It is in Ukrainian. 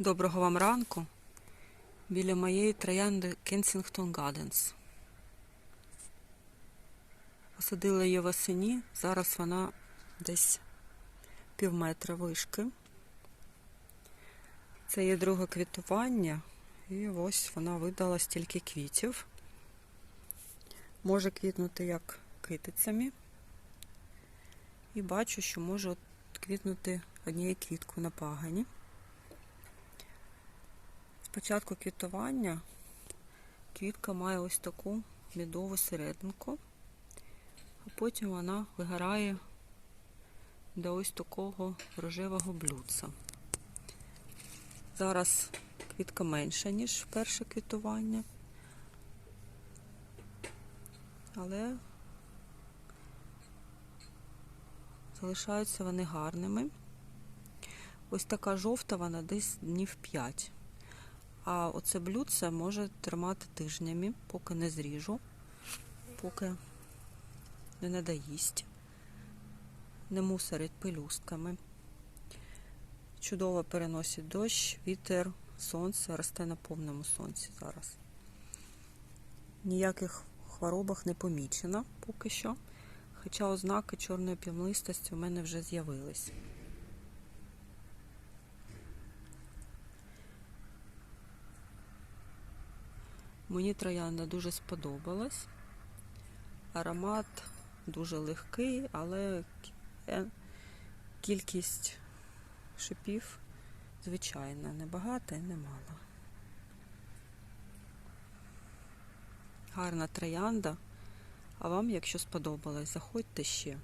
Доброго вам ранку. Біля моєї троянди Kensington Gardens. Посадила її восені. Зараз вона десь пів метра вишки. Це є друге квітування. І ось вона видала стільки квітів. Може квітнути як китицями. І бачу, що може квітнути однією квіткою на пагані. Спочатку квітування квітка має ось таку мідову серединку, а потім вона вигорає до ось такого рожевого блюдца. Зараз квітка менша, ніж перше квітування, але залишаються вони гарними. Ось така жовта вона десь днів 5. А оце блюдце може тримати тижнями, поки не зріжу, поки не надоїсть, не мусорить пелюстками. Чудово переносить дощ, вітер, сонце, росте на повному сонці зараз. Ніяких хворобах не помічено поки що, хоча ознаки чорної плямистості у мене вже з'явились. Мені троянда дуже сподобалась. Аромат дуже легкий, але е, кількість шипів звичайна, небагата і немало. Гарна троянда. А вам, якщо сподобалось, заходьте ще.